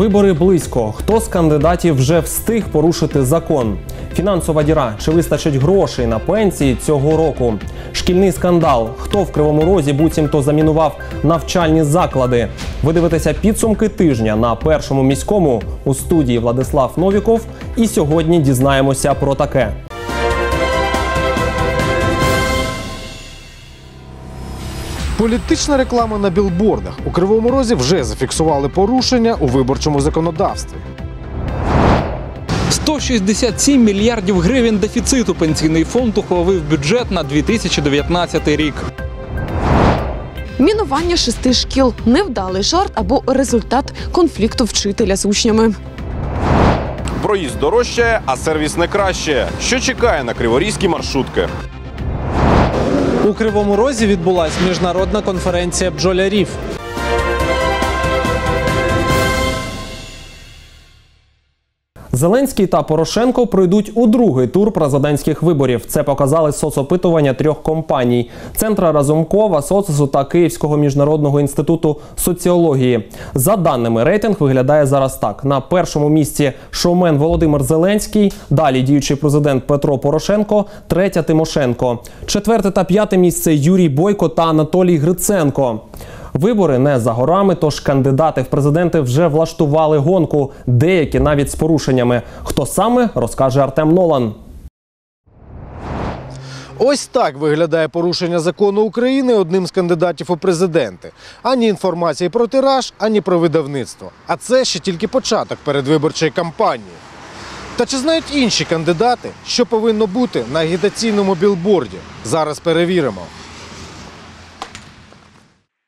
Вибори близько. Хто з кандидатів вже встиг порушити закон? Фінансова діра. Чи вистачить грошей на пенсії цього року? Шкільний скандал. Хто в кривому розі буцімто замінував навчальні заклади? Ви дивитеся підсумки тижня на першому міському у студії Владислав Новіков. І сьогодні дізнаємося про таке. Політична реклама на білбордах у Кривому Розі вже зафіксували порушення у виборчому законодавстві. 167 мільярдів гривень дефіциту пенсійний фонд ухвалив бюджет на 2019 рік. Мінування шести шкіл невдалий жарт або результат конфлікту вчителя з учнями. Проїзд дорожчає, а сервіс не краще. Що чекає на криворізькі маршрутки? У Кривому Розі відбулась міжнародна конференція бджолярів. Зеленський та Порошенко пройдуть у другий тур президентських виборів. Це показали соцопитування трьох компаній: Центра Разумкова, Соцесу та Київського міжнародного інституту соціології. За даними рейтинг виглядає зараз так: на першому місці шоумен Володимир Зеленський, далі діючий президент Петро Порошенко, третя Тимошенко, четверте та п'яте місце Юрій Бойко та Анатолій Гриценко. Вибори не за горами, тож кандидати в президенти вже влаштували гонку, деякі навіть з порушеннями. Хто саме розкаже Артем Нолан. Ось так виглядає порушення закону України одним з кандидатів у президенти. Ані інформації про тираж, ані про видавництво. А це ще тільки початок передвиборчої кампанії. Та чи знають інші кандидати, що повинно бути на агітаційному білборді? Зараз перевіримо.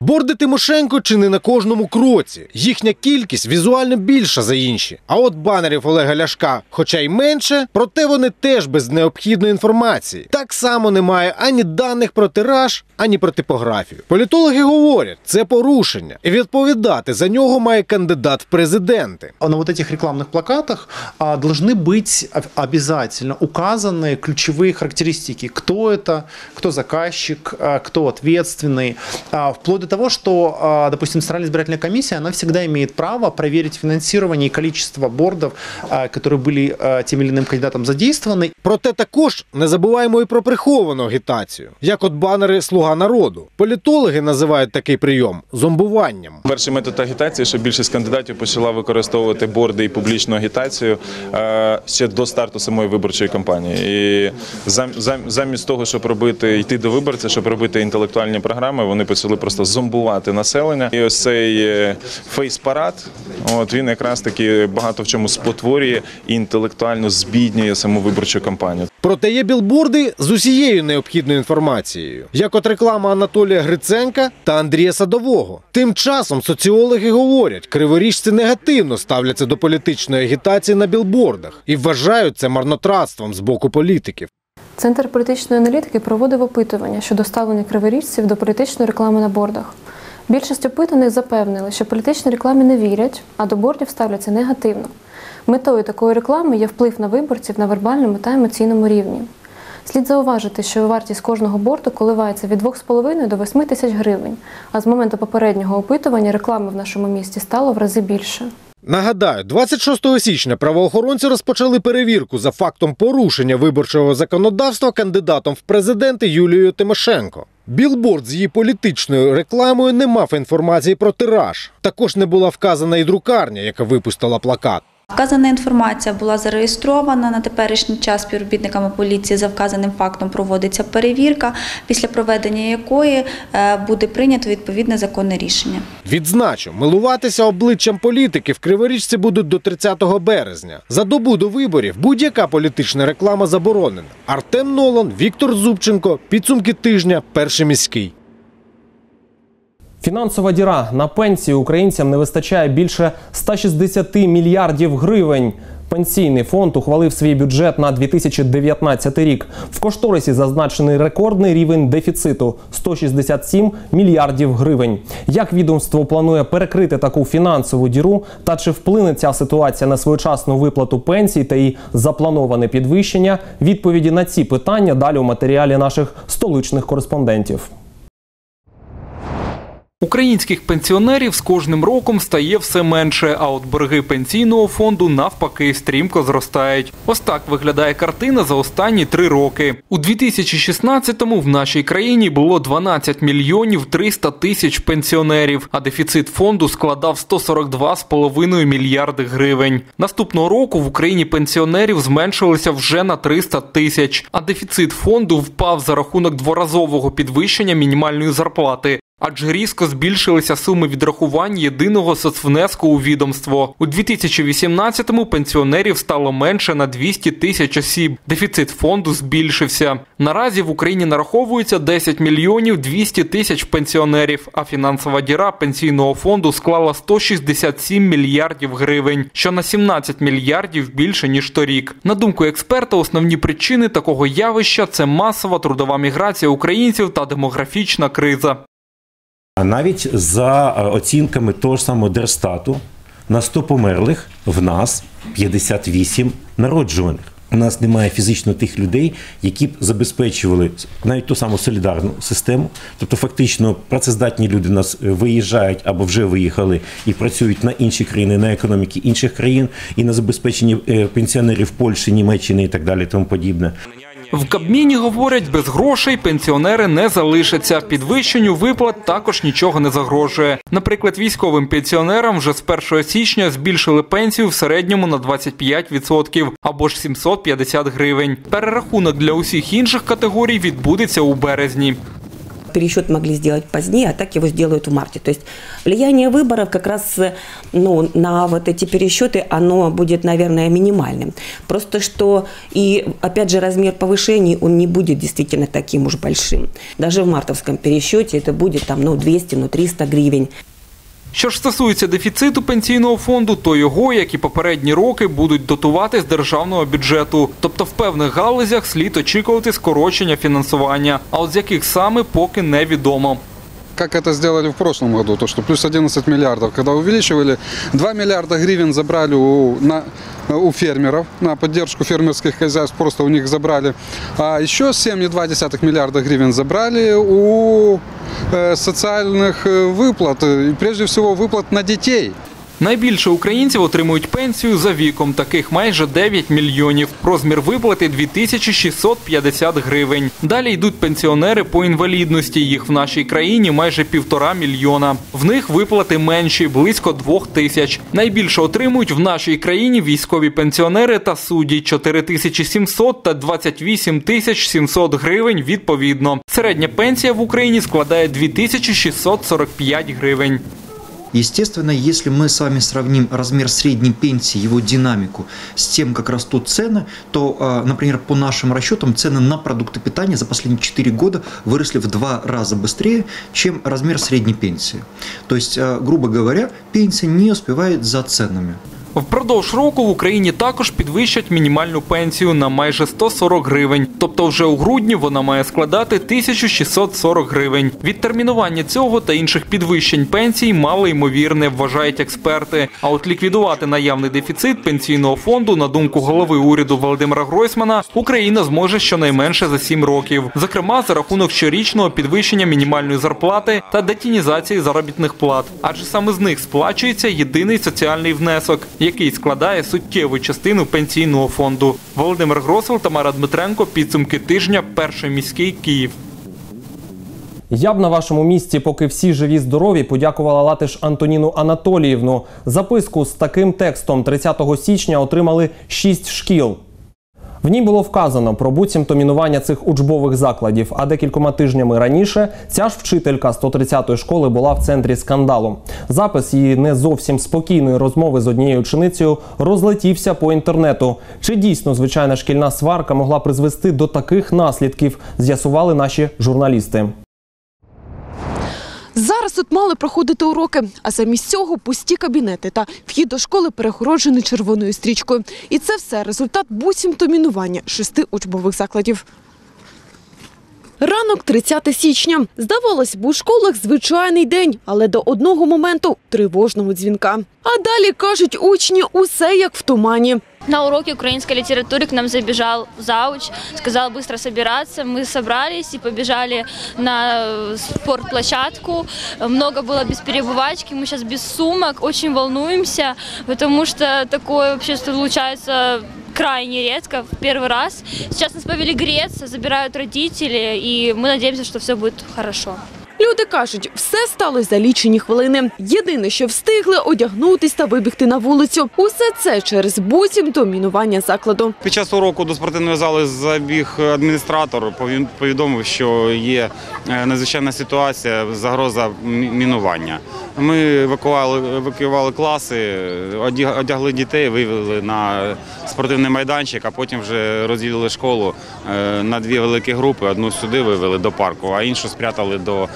Борди Тимошенко чи не на кожному кроці. Їхня кількість візуально більша за інші. А от банерів Олега Ляшка, хоча й менше, проте вони теж без необхідної інформації. Так само немає ані даних про тираж, ані про типографію. Політологи говорять, це порушення, і відповідати за нього має кандидат в президенти. А на вот этих рекламных плакатах а, должны быть об- обязательно указаны ключевые характеристики. Кто это, кто заказчик, а, кто ответственный. А, Вплоть до того, что, а, допустим, Центральная избирательная комиссия, она всегда имеет право проверить финансирование и количество бордов, а, которые были а, тем или иным кандидатом задействованы. Проте також не забуваємо і про приховану агітацію, як от банери Слуга народу. Політологи називають такий прийом зомбуванням. Перший метод агітації, що більшість кандидатів почала використовувати борди і публічну агітацію е, ще до старту самої виборчої кампанії. І зам- зам- замість того, щоб робити йти до виборця, щоб робити інтелектуальні програми, вони почали просто зомбувати населення. І ось цей е, фейс-парад, от він якраз таки багато в чому спотворює і інтелектуально збіднює саму виборчу кампанію. Проте є білборди з усією необхідною інформацією, як от реклама Анатолія Гриценка та Андрія Садового. Тим часом соціологи говорять, криворіжці негативно ставляться до політичної агітації на білбордах і вважають це марнотратством з боку політиків. Центр політичної аналітики проводив опитування щодо ставлення криворіжців до політичної реклами на бордах. Більшість опитаних запевнили, що політичній рекламі не вірять, а до бордів ставляться негативно. Метою такої реклами є вплив на виборців на вербальному та емоційному рівні. Слід зауважити, що вартість кожного борду коливається від 2,5 до 8 тисяч гривень, а з моменту попереднього опитування реклами в нашому місті стало в рази більше. Нагадаю, 26 січня правоохоронці розпочали перевірку за фактом порушення виборчого законодавства кандидатом в президенти Юлією Тимошенко. Білборд з її політичною рекламою не мав інформації про тираж. Також не була вказана і друкарня, яка випустила плакат. Вказана інформація була зареєстрована на теперішній час співробітниками поліції. За вказаним фактом проводиться перевірка, після проведення якої е, буде прийнято відповідне законне рішення. Відзначу, милуватися обличчям політики в Криворіжці будуть до 30 березня. За добу до виборів будь-яка політична реклама заборонена. Артем Нолан, Віктор Зубченко. Підсумки тижня. Перший міський. Фінансова діра на пенсії українцям не вистачає більше 160 мільярдів гривень. Пенсійний фонд ухвалив свій бюджет на 2019 рік. В кошторисі зазначений рекордний рівень дефіциту 167 мільярдів гривень. Як відомство планує перекрити таку фінансову діру, та чи вплине ця ситуація на своєчасну виплату пенсій та її заплановане підвищення? Відповіді на ці питання далі у матеріалі наших столичних кореспондентів. Українських пенсіонерів з кожним роком стає все менше, а от борги пенсійного фонду навпаки стрімко зростають. Ось так виглядає картина за останні три роки. У 2016-му в нашій країні було 12 мільйонів 300 тисяч пенсіонерів, а дефіцит фонду складав 142,5 мільярди гривень. Наступного року в Україні пенсіонерів зменшилося вже на 300 тисяч, а дефіцит фонду впав за рахунок дворазового підвищення мінімальної зарплати. Адже різко збільшилися суми відрахувань єдиного соцвнеску у відомство. У 2018-му пенсіонерів стало менше на 200 тисяч осіб. Дефіцит фонду збільшився. Наразі в Україні нараховується 10 мільйонів 200 тисяч пенсіонерів, а фінансова діра пенсійного фонду склала 167 мільярдів гривень, що на 17 мільярдів більше ніж торік. На думку експерта, основні причини такого явища це масова трудова міграція українців та демографічна криза. А навіть за е, оцінками того ж самого Держстату, на 100 померлих в нас 58 народжуваних. У нас немає фізично тих людей, які б забезпечували навіть ту саму солідарну систему. Тобто, фактично, працездатні люди у нас е, виїжджають або вже виїхали і працюють на інші країни, на економіки інших країн, і на забезпеченні е, пенсіонерів Польщі, Німеччини і так далі, тому подібне. В Кабміні говорять, без грошей пенсіонери не залишаться. Підвищенню виплат також нічого не загрожує. Наприклад, військовим пенсіонерам вже з 1 січня збільшили пенсію в середньому на 25% або ж 750 гривень. Перерахунок для усіх інших категорій відбудеться у березні. Пересчет могли сделать позднее, а так его сделают в марте. То есть влияние выборов как раз ну, на вот эти пересчеты, оно будет, наверное, минимальным. Просто что и, опять же, размер повышений, он не будет действительно таким уж большим. Даже в мартовском пересчете это будет там, ну, 200, ну, 300 гривен. Що ж стосується дефіциту пенсійного фонду, то його, як і попередні роки, будуть дотувати з державного бюджету. Тобто в певних галузях слід очікувати скорочення фінансування. А от з яких саме поки невідомо. Как это сделали в прошлом году, то что плюс 11 миллиардов, когда увеличивали, 2 миллиарда гривен забрали у, на, у фермеров на поддержку фермерских хозяйств, просто у них забрали, а еще 7,2 миллиарда гривен забрали у э, социальных э, выплат, и прежде всего выплат на детей. Найбільше українців отримують пенсію за віком, таких майже 9 мільйонів. Розмір виплати 2650 гривень. Далі йдуть пенсіонери по інвалідності. Їх в нашій країні майже півтора мільйона. В них виплати менші, близько двох тисяч. Найбільше отримують в нашій країні військові пенсіонери та судді 4700 та 28 тисяч 700 гривень відповідно. Середня пенсія в Україні складає 2645 гривень. Естественно, если мы с вами сравним размер средней пенсии, его динамику с тем, как растут цены, то, э, например, по нашим расчетам, цены на продукты питания за последние 4 года выросли в два раза быстрее, чем размер средней пенсии. То есть, э, грубо говоря, пенсия не успевает за ценами. Впродовж року в Україні також підвищать мінімальну пенсію на майже 140 гривень. Тобто вже у грудні вона має складати 1640 гривень. Відтермінування цього та інших підвищень пенсій мало ймовірне, вважають експерти. А от ліквідувати наявний дефіцит пенсійного фонду, на думку голови уряду Володимира Гройсмана, Україна зможе щонайменше за 7 років. Зокрема, за рахунок щорічного підвищення мінімальної зарплати та детінізації заробітних плат. Адже саме з них сплачується єдиний соціальний внесок який складає суттєву частину пенсійного фонду. Володимир Гросел, Тамара Дмитренко. Підсумки тижня. Перший міський Київ. Я б на вашому місці, поки всі живі здорові, подякувала латиш Антоніну Анатоліївну. Записку з таким текстом 30 січня отримали шість шкіл. В ній було вказано про буцімто мінування цих учбових закладів. А декількома тижнями раніше ця ж вчителька 130-ї школи була в центрі скандалу. Запис її не зовсім спокійної розмови з однією ученицею розлетівся по інтернету. Чи дійсно звичайна шкільна сварка могла призвести до таких наслідків? З'ясували наші журналісти. Зараз тут мали проходити уроки, а замість цього пусті кабінети та вхід до школи перегороджений червоною стрічкою. І це все результат буцімто мінування шести учбових закладів. Ранок 30 січня. Здавалось б, у школах звичайний день, але до одного моменту тривожного дзвінка. А далі кажуть учні усе як в тумані. На уроке украинской литературы к нам забежал зауч, сказал быстро собираться. Мы собрались и побежали на э, спортплощадку. Много было без перебывачки, мы сейчас без сумок, очень волнуемся, потому что такое вообще случается крайне редко, в первый раз. Сейчас нас повели греться, забирают родители, и мы надеемся, что все будет хорошо. Люди кажуть, все сталося за лічені хвилини. Єдине, що встигли одягнутись та вибігти на вулицю. Усе це через буцімто мінування закладу. Під час уроку до спортивної зали забіг адміністратор, пові- повідомив, що є е, надзвичайна ситуація, загроза мінування. Ми евакуювали, евакуювали класи, одяг- одягли дітей, вивели на спортивний майданчик, а потім вже розділили школу е, на дві великі групи. Одну сюди вивели до парку, а іншу спрятали до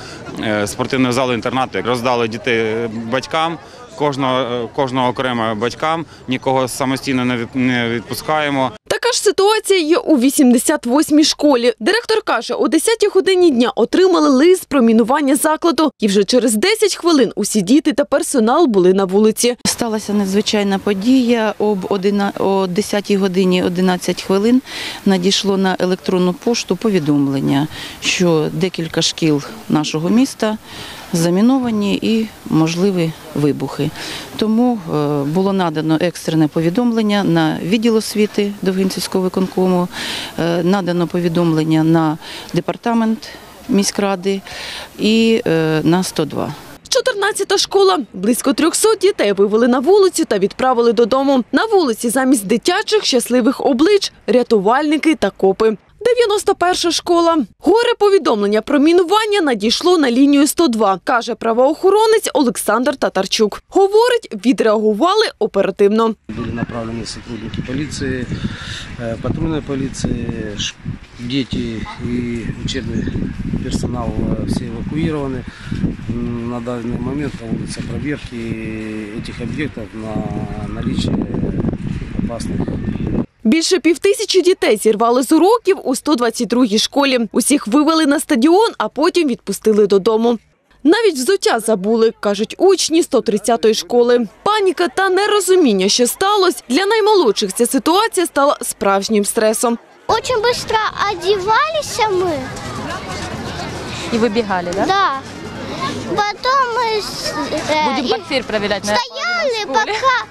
е, залу зали інтернату. Роздали дітей батькам. Кожного, е, кожного окремо батькам, нікого самостійно не відпускаємо. Така ж ситуація є у 88-й школі. Директор каже, о 10-й годині дня отримали лист про мінування закладу. І вже через 10 хвилин усі діти та персонал були на вулиці. Сталася надзвичайна подія. Об 11 о 10 годині 11 хвилин надійшло на електронну пошту повідомлення, що декілька шкіл нашого міста заміновані і можливі вибухи. Тому е, було надано екстрене повідомлення на відділ освіти Довгинцівського виконкому, е, надано повідомлення на департамент міськради і е, на 102. 14-та школа. Близько 300 дітей вивели на вулицю та відправили додому. На вулиці замість дитячих щасливих облич – рятувальники та копи. 91-ша школа. Горе повідомлення про мінування надійшло на лінію 102, каже правоохоронець Олександр Татарчук. Говорить, відреагували оперативно. Были направлены сотрудники полиции, э, патрульной полиции, ш- дети и учебный персонал э, все эвакуированы. М, На данный момент проводятся проверки этих объектов на наличие опасных Більше півтисячі дітей зірвали з уроків у 122-й школі. Усіх вивели на стадіон, а потім відпустили додому. Навіть взуття забули, кажуть учні 130-ї школи. Паніка та нерозуміння, що сталося, для наймолодших ця ситуація стала справжнім стресом. Очень быстро одевались мы. И выбегали, да? Да. Потом мы с- э, Будем и портфель проверять, наверное, стояли, пока,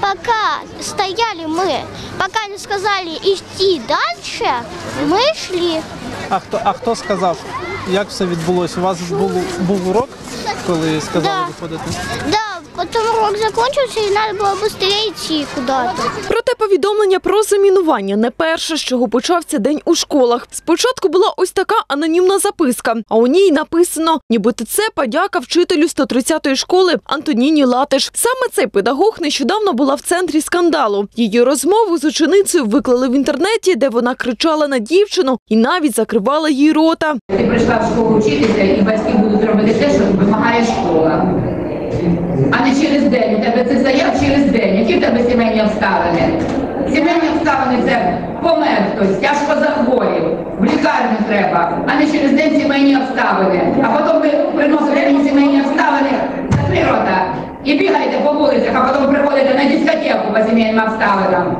пока стояли мы, пока не сказали идти дальше, мы шли. А хто, а хто сказав, як все відбулося? У вас був, був урок, коли сказали Да. виходити? Да, потом урок закончился, и надо было быстрее идти куда-то. Проте повідомлення про замінування не перше, з чого почався день у школах. Спочатку була ось така анонімна записка, а у ній написано, нібито це подяка вчителю 130-ї школи Антоніні Латиш. Саме цей педагог нещодавно була в центрі скандалу. Її розмову з ученицею виклали в інтернеті, де вона кричала на дівчину і навіть закривала їй рота. Ти прийшла в школу вчитися, і батьки будуть робити те, що вимагає школа. А не через день. У тебе це заяв через день. Які в тебе сімейні обставини? Сімейні обставини це помер хтось, тяжко захворів, в лікарню треба, а не через день сімейні обставини. А потім ви приносите мені сімейні обставини за рота і бігаєте по вулицях, а потім приходите на дискотеку по сімейним обставинам.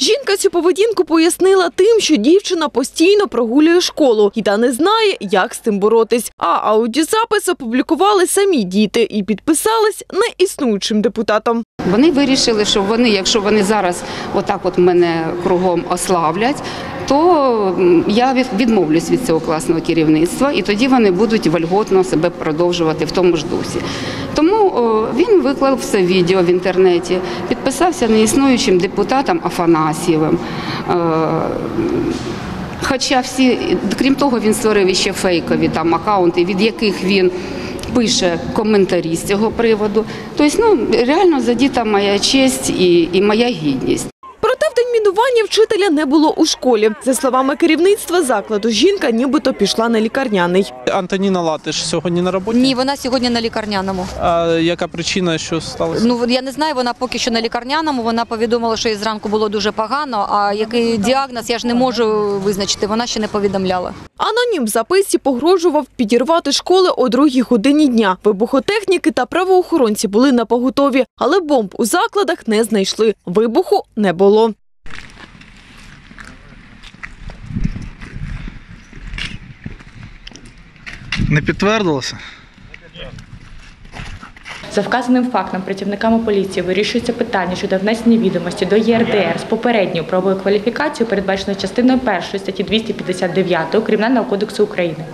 Жінка цю поведінку пояснила тим, що дівчина постійно прогулює школу і та не знає, як з цим боротись. А аудіозапис опублікували самі діти і підписались неіснуючим депутатом. Вони вирішили, що вони, якщо вони зараз отак от мене кругом ославлять, то я відмовлюсь від цього класного керівництва, і тоді вони будуть вольготно себе продовжувати в тому ж дусі. Тому він виклав все відео в інтернеті, підписався неіснуючим депутатом Афанасьєвим. Е, Хоча всі, крім того, він створив іще фейкові там акаунти, від яких він пише коментарі з цього приводу. Тобто, ну реально задіта моя честь і, і моя гідність. Замінування вчителя не було у школі. За словами керівництва закладу, жінка нібито пішла на лікарняний. Антоніна Латиш сьогодні на роботі. Ні, вона сьогодні на лікарняному. А яка причина, що сталося? Ну я не знаю, вона поки що на лікарняному. Вона повідомила, що їй зранку було дуже погано. А який діагноз я ж не можу визначити. Вона ще не повідомляла. Анонім в записці погрожував підірвати школи о другій годині дня. Вибухотехніки та правоохоронці були на поготові, але бомб у закладах не знайшли. Вибуху не було. Не підтвердилося? За вказаним фактом працівниками поліції вирішується питання щодо внесення відомості до ЄРДР з попередньою правовою кваліфікацією, передбаченою частиною 1 статті 259 Кримінального кодексу України.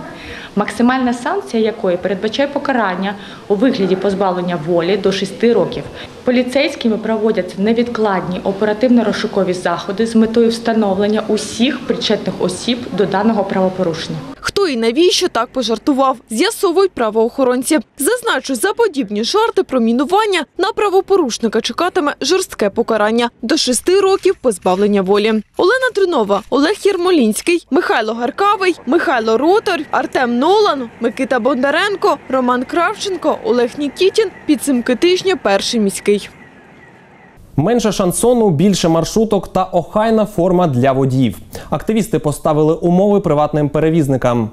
Максимальна санкція якої передбачає покарання у вигляді позбавлення волі до 6 років. Поліцейськими проводяться невідкладні оперативно-розшукові заходи з метою встановлення усіх причетних осіб до даного правопорушення. Хто і навіщо так пожартував, з'ясовують правоохоронці. Зазначу, за подібні жарти про мінування на правопорушника чекатиме жорстке покарання до шести років позбавлення волі. Олена Тринова, Олег Єрмолінський, Михайло Гаркавий, Михайло Ротор, Артем Нолан, Микита Бондаренко, Роман Кравченко, Олег Нікітін. Підсумки тижня перший міський. Менше шансону, більше маршруток та охайна форма для водіїв. Активісти поставили умови приватним перевізникам.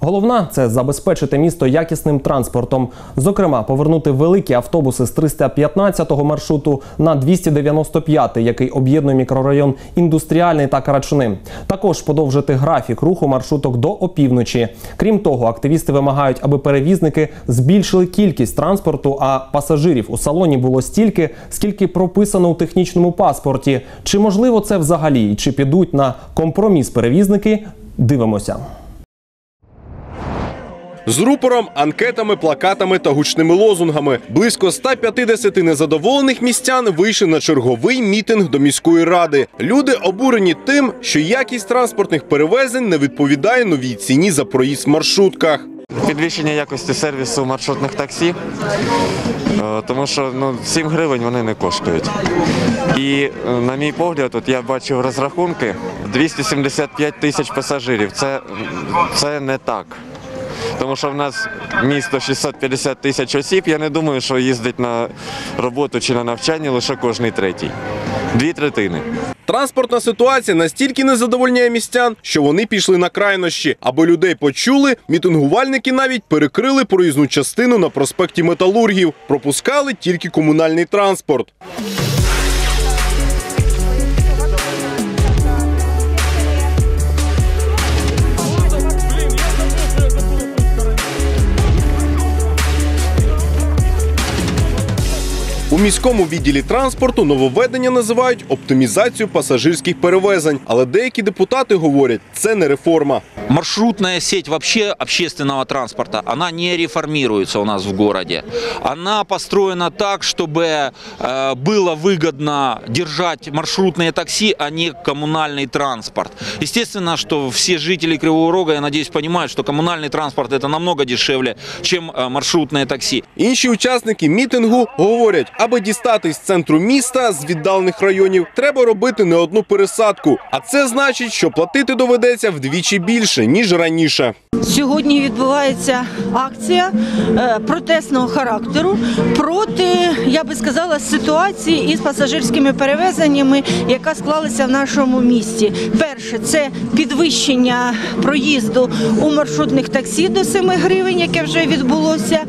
Головна це забезпечити місто якісним транспортом. Зокрема, повернути великі автобуси з 315-го маршруту на 295-й, який об'єднує мікрорайон індустріальний та Карачуни. Також подовжити графік руху маршруток до опівночі. Крім того, активісти вимагають, аби перевізники збільшили кількість транспорту, а пасажирів у салоні було стільки, скільки прописано у технічному паспорті. Чи можливо це взагалі? Чи підуть на компроміс перевізники? Дивимося. З рупором, анкетами, плакатами та гучними лозунгами близько 150 незадоволених містян вийшли на черговий мітинг до міської ради. Люди обурені тим, що якість транспортних перевезень не відповідає новій ціні за проїзд в маршрутках. Підвищення якості сервісу маршрутних таксі, е, тому що ну, 7 гривень вони не коштують. І, е, на мій погляд, от я бачив розрахунки 275 тисяч пасажирів. Це, це не так. Тому що в нас місто 650 тисяч осіб. Я не думаю, що їздить на роботу чи на навчання лише кожний третій. Дві третини. Транспортна ситуація настільки не задовольняє містян, що вони пішли на крайнощі. Аби людей почули, мітингувальники навіть перекрили проїзну частину на проспекті Металургів. Пропускали тільки комунальний транспорт. У міському відділі транспорту нововведення називають оптимізацію пасажирських перевезень, але деякі депутати говорять, це не реформа. Маршрутная сеть вообще общественного транспорта, она не реформируется у нас в городе. Она построена так, чтобы э, было выгодно держать маршрутные такси, а не коммунальный транспорт. Естественно, что все жители Кривого Рога, я надеюсь, понимают, что коммунальный транспорт это намного дешевле, чем э, маршрутные такси. Інші учасники мітингу говорять, аби дістатись з центру міста з віддалених районів, треба робити не одну пересадку. А це значить, що платити доведеться вдвічі більше ніж раніше. Сьогодні відбувається акція е, протестного характеру проти, я би сказала, ситуації із пасажирськими перевезеннями, яка склалася в нашому місті. Перше це підвищення проїзду у маршрутних таксі до 7 гривень, яке вже відбулося,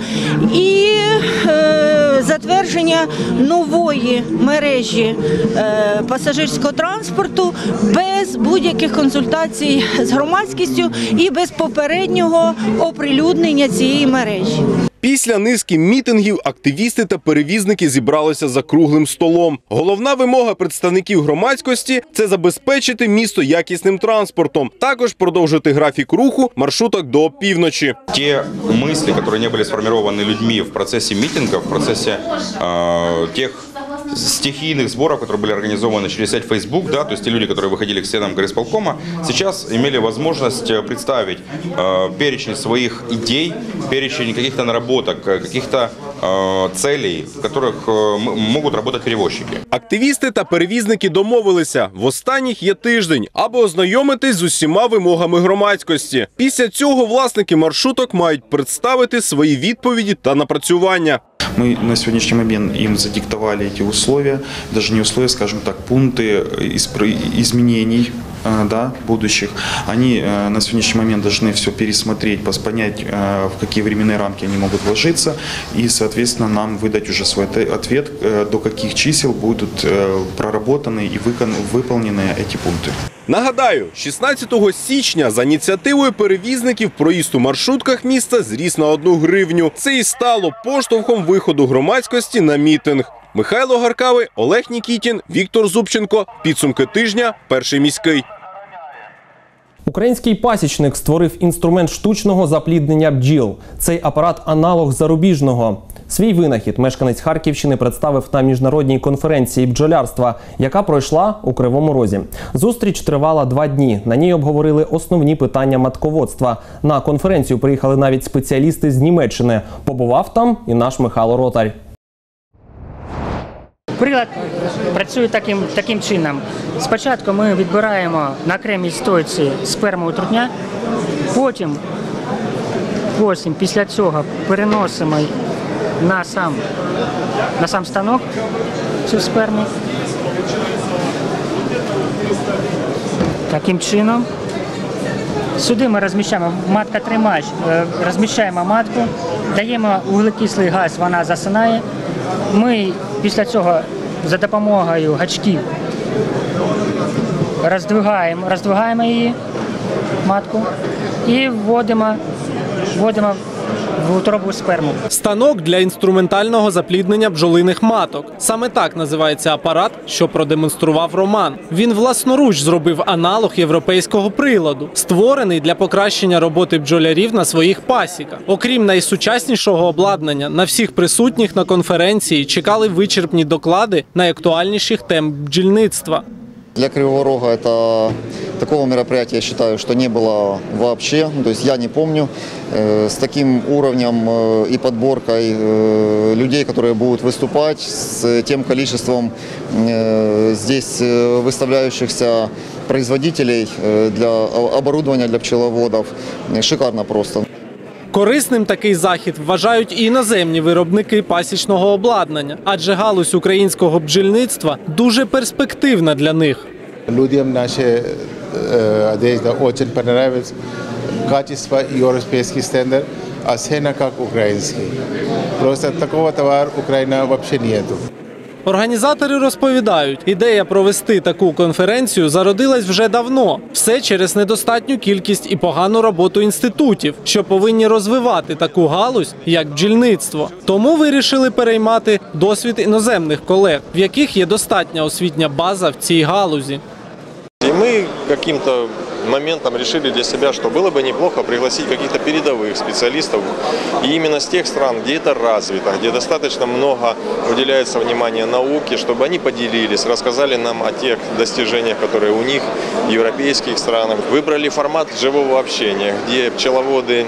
і е, затвердження нової мережі е, пасажирського транспорту без будь-яких консультацій з громадськістю і без попереднього оприлюднення цієї мережі. Після низки мітингів активісти та перевізники зібралися за круглим столом. Головна вимога представників громадськості це забезпечити місто якісним транспортом, також продовжити графік руху маршруток до опівночі. те мысли, которые не были сформированы людьми в процессе митингов, в процессе э, тех стихийных сборов, которые были организованы через сеть Facebook, да, то есть те люди, которые выходили к стенам горисполкома, сейчас имели возможность э, представить э, перечень своих идей, перечень каких-то наработок, э, каких-то целей, в которых э, м- могут работать перевозчики. Активісти та перевізники домовилися. В останніх є тиждень, аби ознайомитись з усіма вимогами громадськості. Після цього власники маршруток мають представити свої відповіді та напрацювання. Мы на сегодняшний момент им задиктовали эти условия, даже не условия, скажем так, пункты испр- изменений э, да, будущих. Они э, на сегодняшний момент должны все пересмотреть, пос- понять, э, в какие временные рамки они могут вложиться, и, соответственно, нам выдать уже свой отве- ответ, э, до каких чисел будут э, проработаны и выкон- выполнены эти пункты. Нагадаю, 16 січня за ініціативою перевізників проїзд у маршрутках міста зріс на одну гривню. Це і стало поштовхом виходу громадськості на мітинг. Михайло Гаркавий, Олег Нікітін, Віктор Зубченко. Підсумки тижня. Перший міський. Український пасічник створив інструмент штучного запліднення бджіл. Цей апарат аналог зарубіжного. Свій винахід мешканець Харківщини представив на міжнародній конференції бджолярства, яка пройшла у Кривому Розі. Зустріч тривала два дні. На ній обговорили основні питання матководства. На конференцію приїхали навіть спеціалісти з Німеччини. Побував там і наш Михайло Ротарь. Прилад працює таким, таким чином. Спочатку ми відбираємо на окремій стойці сперму трутня, потім, потім після цього переносимо на сам, на сам станок цю сперму. Таким чином. Сюди ми розміщаємо матка тримач, е, розміщаємо матку, даємо вуглекислий газ, вона засинає. Ми після цього за допомогою гачків роздвигаємо, роздвигаємо її матку і вводимо, вводимо в утробу сперму. Станок для інструментального запліднення бджолиних маток. Саме так називається апарат, що продемонстрував Роман. Він власноруч зробив аналог європейського приладу, створений для покращення роботи бджолярів на своїх пасіках. Окрім найсучаснішого обладнання, на всіх присутніх на конференції чекали вичерпні доклади найактуальніших тем бджільництва. Для Кривого Рога это такого мероприятия, я считаю, что не было вообще. Ну, То есть я не помню э, с таким уровнем э, и подборкой э, людей, которые будут выступать, с тем количеством э, здесь э, выставляющихся производителей э, для о- оборудования для пчеловодов. Э, Шикарно просто. Корисним такий захід вважають і іноземні виробники пасічного обладнання, адже галузь українського бджільництва дуже перспективна для них. Людям наші е, одежда очень понравилась. Качество европейский стандарт, а цена как украинский. Просто такого товара Украина вообще нету. Організатори розповідають, ідея провести таку конференцію зародилась вже давно. Все через недостатню кількість і погану роботу інститутів, що повинні розвивати таку галузь, як бджільництво. Тому вирішили переймати досвід іноземних колег, в яких є достатня освітня база в цій галузі. И мы каким-то моментом решили для себя, что было бы неплохо пригласить каких-то передовых специалистов и именно с тех стран, где это развито, где достаточно много уделяется внимания науке, чтобы они поделились, рассказали нам о тех достижениях, которые у них в европейских странах. Выбрали формат живого общения, где пчеловоды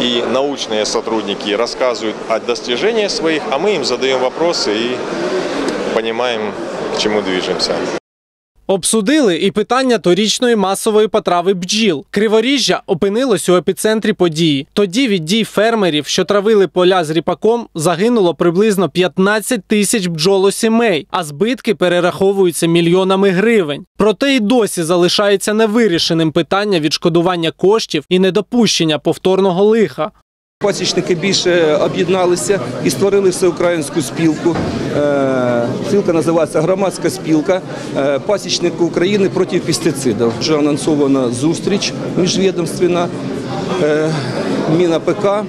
и научные сотрудники рассказывают о достижениях своих, а мы им задаем вопросы и понимаем, к чему движемся. Обсудили і питання торічної масової потрави бджіл. Криворіжжя опинилось у епіцентрі події. Тоді від дій фермерів, що травили поля з ріпаком, загинуло приблизно 15 тисяч бджолосімей, а збитки перераховуються мільйонами гривень. Проте й досі залишається невирішеним питання відшкодування коштів і недопущення повторного лиха. Пасічники більше об'єдналися і створили всеукраїнську спілку. Е, Спілка називається Громадська спілка е, пасічників України проти пестицидів. Вже анонсована зустріч міжвідомственна. Е, Міна ПК, м,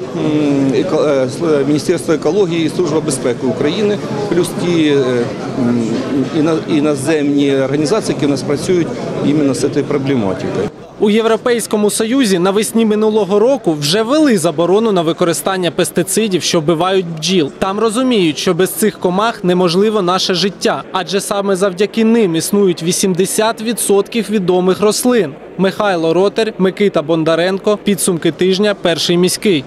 еко- е, с- Міністерство екології і Служба безпеки України, плюс ті е, іноземні організації, які у нас працюють іменно з цією проблематикою. У Європейському Союзі навесні минулого року вже ввели заборону на використання пестицидів, що вбивають бджіл. Там розуміють, що без цих комах неможливо наше життя, адже саме завдяки ним існують 80% відомих рослин. Михайло Ротер, Микита Бондаренко. Підсумки тижня. Перший міський.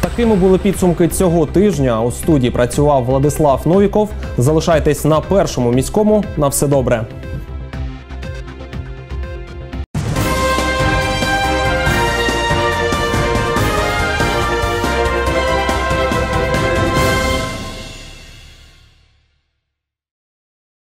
Такими були підсумки цього тижня. У студії працював Владислав Новіков. Залишайтесь на першому міському. На все добре.